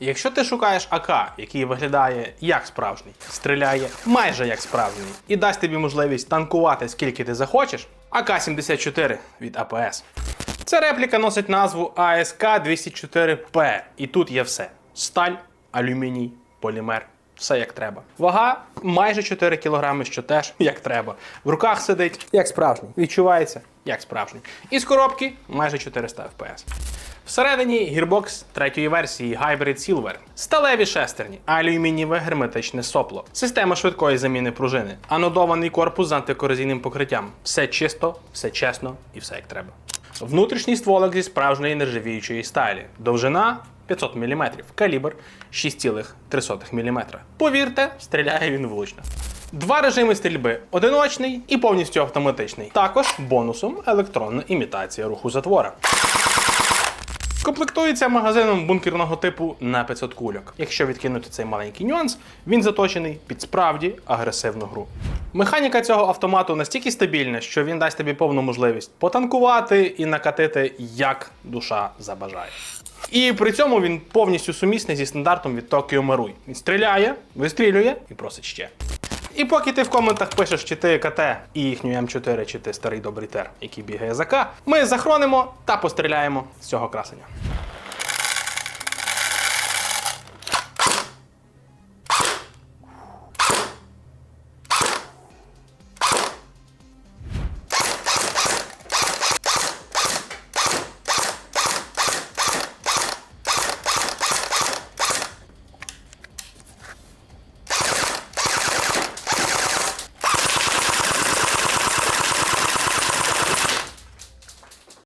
Якщо ти шукаєш АК, який виглядає як справжній, стріляє майже як справжній, і дасть тобі можливість танкувати скільки ти захочеш, АК-74 від АПС. Ця репліка носить назву АСК 204П, і тут є все: сталь, алюміній, полімер. Все як треба. Вага майже 4 кг, що теж як треба. В руках сидить як справжній. Відчувається як справжній. І з коробки майже 400 FPS. Всередині гірбокс третьої версії Hybrid Silver. Сталеві шестерні, алюмінієве герметичне сопло, система швидкої заміни пружини, анодований корпус з антикорозійним покриттям. Все чисто, все чесно і все як треба. Внутрішній стволик зі справжньої нержавіючої сталі. Довжина 500 мм, калібр 6,3 мм. Повірте, стріляє він влучно. Два режими стрільби: одиночний і повністю автоматичний. Також бонусом електронна імітація руху затвора. Комплектується магазином бункерного типу на 500 кульок. Якщо відкинути цей маленький нюанс, він заточений під справді агресивну гру. Механіка цього автомату настільки стабільна, що він дасть тобі повну можливість потанкувати і накатити, як душа забажає. І при цьому він повністю сумісний зі стандартом від Tokyo Marui. Він стріляє, вистрілює і просить ще. І поки ти в коментах пишеш, чи ти КТ і їхню М4, чи ти старий добрий тер, який бігає за К, ми захоронимо та постріляємо з цього красення.